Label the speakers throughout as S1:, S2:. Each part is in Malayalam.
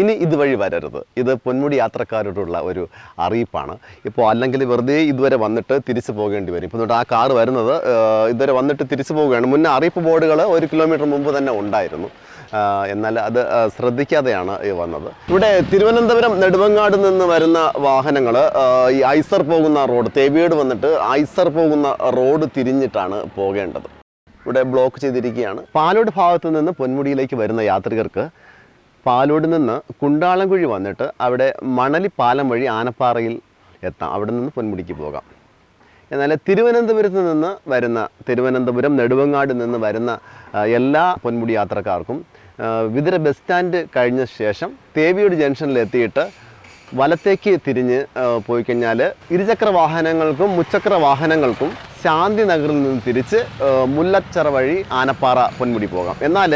S1: ഇനി ഇതുവഴി വരരുത്. ഇത് പൊന്മുടി യാത്രക്കാരോടുള്ള ഒരു അറിയിപ്പാണ്. ഇപ്പോൾ അല്ലെങ്കിൽ വെറുതെ ഇതുവരെ വന്നിട്ട് തിരിച്ചു പോകേണ്ടി വരും. ഇപ്പോൾ ആ കാർ വരുന്നത് ഇതുവരെ വന്നിട്ട് തിരിച്ചു പോവുകയാണ്. മുന്നേ അറിയിപ്പ് ബോർഡുകൾ ഒരു കിലോമീറ്റർ മുമ്പ് തന്നെ ഉണ്ടായിരുന്നു. എന്നാൽ അത് ശ്രദ്ധിക്കാതെയാണ് വന്നത്. ഇവിടെ തിരുവനന്തപുരം നെടുവങ്ങാട് നിന്ന് വരുന്ന വാഹനങ്ങൾ ഈ ഐസർ പോകുന്ന റോഡ് തേവിയോട് വന്നിട്ട് ഐസർ പോകുന്ന റോഡ് തിരിഞ്ഞിട്ടാണ് പോകേണ്ടത്. ഇവിടെ ബ്ലോക്ക് ചെയ്തിരിക്കുകയാണ്. പാലോട് ഭാഗത്ത് നിന്ന് പൊന്മുടിയിലേക്ക് വരുന്ന യാത്രികർക്ക് പാലോട് നിന്ന് കുണ്ടാളംകുഴി വന്നിട്ട് അവിടെ മണലി പാലം വഴി ആനപ്പാറയിൽ എത്താം. അവിടെ നിന്ന് പൊന്മുടിക്ക് പോകാം. എന്നാൽ തിരുവനന്തപുരത്ത് നിന്ന് വരുന്ന തിരുവനന്തപുരം നെടുവങ്ങാട് നിന്ന് വരുന്ന എല്ലാ പൊന്മുടി യാത്രക്കാർക്കും ആ, ബസ് സ്റ്റാൻഡ് കഴിഞ്ഞ ശേഷം തേവിയോട് ജംഗ്ഷനിൽ എത്തിയിട്ട് വലത്തേക്ക് തിരിഞ്ഞ് പോയി കഴിഞ്ഞാൽ ഇരുചക്ര വാഹനങ്ങൾക്കും മുച്ചക്ര വാഹനങ്ങൾക്കും ശാന്തി നഗറിൽ നിന്ന് തിരിച്ച് മുല്ലച്ചിറ വഴി ആനപ്പാറ പൊന്മുടി പോകാം. എന്നാൽ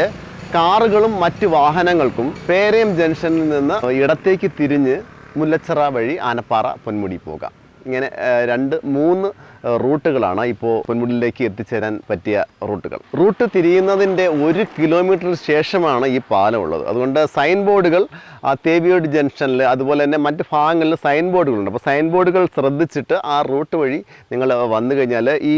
S1: കാറുകളും മറ്റ് വാഹനങ്ങൾക്കും പേരയം ജംഗ്ഷനിൽ നിന്ന് ഇടത്തേക്ക് തിരിഞ്ഞ് മുല്ലച്ചിറ വഴി ആനപ്പാറ പൊന്മുടി പോകാം. ഇങ്ങനെ രണ്ട് മൂന്ന് റൂട്ടുകളാണ് ഇപ്പോൾ പൊന്മുടിയിലേക്ക് എത്തിച്ചേരാൻ പറ്റിയ റൂട്ടുകൾ. റൂട്ട് തിരിയുന്നതിന്റെ ഒരു കിലോമീറ്റർ ശേഷമാണ് ഈ പാലം ഉള്ളത് അതുകൊണ്ട് സൈൻ ബോർഡുകൾ ആ തേവിയോട് ജംഗ്ഷനിൽ അതുപോലെ തന്നെ മറ്റ് ഭാഗങ്ങളിൽ സൈൻ ബോർഡുകളുണ്ട് അപ്പോൾ സൈൻ ബോർഡുകൾ ശ്രദ്ധിച്ചിട്ട് ആ റൂട്ട് വഴി നിങ്ങൾ വന്നു കഴിഞ്ഞാൽ ഈ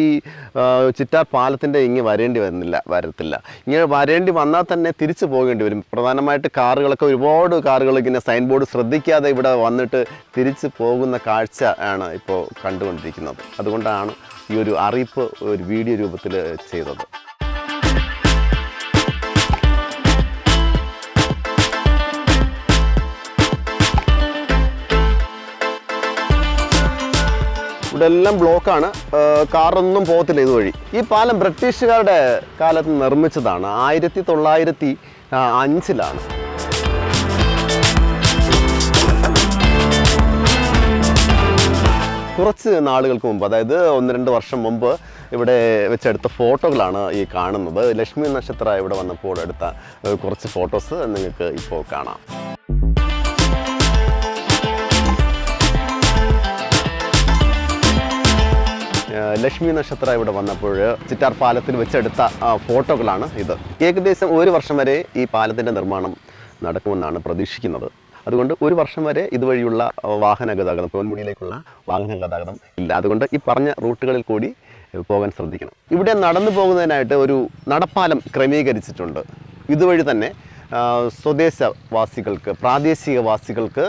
S1: ചിറ്റാർ പാലത്തിന്റെ ഇങ്ങ് വരേണ്ടി വരുന്നില്ല വരത്തില്ല. ഇങ്ങനെ വരേണ്ടി വന്നാൽ തന്നെ തിരിച്ചു പോകേണ്ടി വരും. പ്രധാനമായിട്ട് കാറുകളൊക്കെ ഒരുപാട് കാറുകൾ ഇങ്ങനെ സൈൻ ബോർഡ് ശ്രദ്ധിക്കാതെ ഇവിടെ വന്നിട്ട് തിരിച്ചു പോകുന്ന കാഴ്ച ആണ് ഇപ്പോൾ കണ്ടുകൊണ്ടിരിക്കുന്നത്. അതുകൊണ്ടാണ് ഈ ഒരു അറിയിപ്പ് ഒരു വീഡിയോ രൂപത്തിൽ ചെയ്തത്. ഇവിടെ എല്ലാം ബ്ലോക്കാണ്. കാറൊന്നും പോകത്തില്ല ഇതുവഴി. ഈ പാലം ബ്രിട്ടീഷുകാരുടെ കാലത്ത് നിർമ്മിച്ചതാണ്. ആയിരത്തി തൊള്ളായിരത്തി അഞ്ചിലാണ്. കുറച്ച് നാളുകൾക്ക് മുമ്പ് അതായത് ഒന്ന് രണ്ട് വർഷം മുമ്പ് ഇവിടെ വെച്ചെടുത്ത ഫോട്ടോകളാണ് ഈ കാണുന്നത്. ലക്ഷ്മി നക്ഷത്ര ഇവിടെ വന്നപ്പോൾ എടുത്ത കുറച്ച് ഫോട്ടോസ് നിങ്ങൾക്ക് ഇപ്പോൾ കാണാം. ലക്ഷ്മി നക്ഷത്ര ഇവിടെ വന്നപ്പോൾ ചിറ്റാർ പാലത്തിൽ വെച്ചെടുത്ത ഫോട്ടോകളാണ് ഇത്. ഏകദേശം ഒരു വർഷം വരെ ഈ പാലത്തിന്റെ നിർമ്മാണം നടക്കുമെന്നാണ് പ്രതീക്ഷിക്കുന്നത്. അതുകൊണ്ട് ഒരു വർഷം വരെ ഇതുവഴിയുള്ള വാഹന ഗതാഗതം പൊന്മുടിയിലേക്കുള്ള വാഹന ഗതാഗതം ഇല്ല. അതുകൊണ്ട് ഈ പറഞ്ഞ റൂട്ടുകളിൽ കൂടി പോകാൻ ശ്രദ്ധിക്കണം. ഇവിടെ നടന്നു പോകുന്നതിനായിട്ട് ഒരു നടപ്പാലം ക്രമീകരിച്ചിട്ടുണ്ട്. ഇതുവഴി തന്നെ സ്വദേശവാസികൾക്ക് പ്രാദേശികവാസികൾക്ക്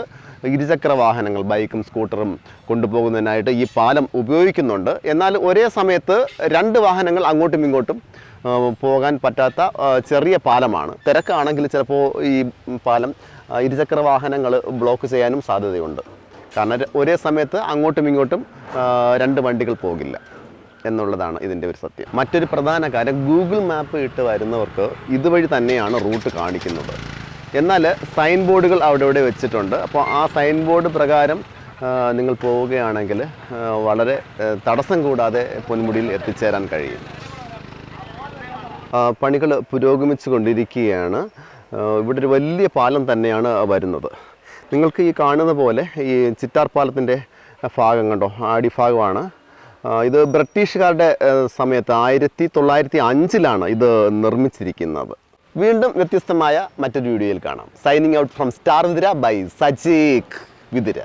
S1: ഇരുചക്ര വാഹനങ്ങൾ ബൈക്കും സ്കൂട്ടറും കൊണ്ടുപോകുന്നതിനായിട്ട് ഈ പാലം ഉപയോഗിക്കുന്നുണ്ട്. എന്നാൽ ഒരേ സമയത്ത് രണ്ട് വാഹനങ്ങൾ അങ്ങോട്ടും ഇങ്ങോട്ടും പോകാൻ പറ്റാത്ത ചെറിയ പാലമാണ്. തിരക്കാണെങ്കിൽ ചിലപ്പോൾ ഈ പാലം ഇരുചക്ര വാഹനങ്ങൾ ബ്ലോക്ക് ചെയ്യാനും സാധ്യതയുണ്ട്. കാരണം ഒരേ സമയത്ത് അങ്ങോട്ടും ഇങ്ങോട്ടും രണ്ട് വണ്ടികൾ പോകില്ല എന്നുള്ളതാണ് ഇതിന്റെ ഒരു സത്യം. മറ്റൊരു പ്രധാന കാര്യം ഗൂഗിൾ മാപ്പ് ഇട്ട് വരുന്നവർക്ക് ഇതുവഴി തന്നെയാണ് റൂട്ട് കാണിക്കുന്നത്. എന്നാൽ സൈൻ ബോർഡുകൾ അവിടെ ഇവിടെ വെച്ചിട്ടുണ്ട്. അപ്പോൾ ആ സൈൻ ബോർഡ് പ്രകാരം നിങ്ങൾ പോവുകയാണെങ്കിൽ വളരെ തടസ്സം കൂടാതെ പൊന്മുടിയിൽ എത്തിച്ചേരാൻ കഴിയും. പണികൾ പുരോഗമിച്ചു കൊണ്ടിരിക്കുകയാണ് ഇവിടെ ഒരു വലിയ പാലം തന്നെയാണ് വരുന്നത്. നിങ്ങൾക്ക് ഈ കാണുന്ന പോലെ ഈ ചിറ്റാർ പാലത്തിന്റെ ഭാഗം കണ്ടോ? അടിഭാഗമാണ് ഇത് ബ്രിട്ടീഷുകാരുടെ സമയത്ത് ആയിരത്തി തൊള്ളായിരത്തി അഞ്ചിലാണ് ഇത് നിർമ്മിച്ചിരിക്കുന്നത്. വീണ്ടും വ്യത്യസ്തമായ മറ്റൊരു വീഡിയോയിൽ കാണാം. Signing out from star Vithira by Sajeekh Vithira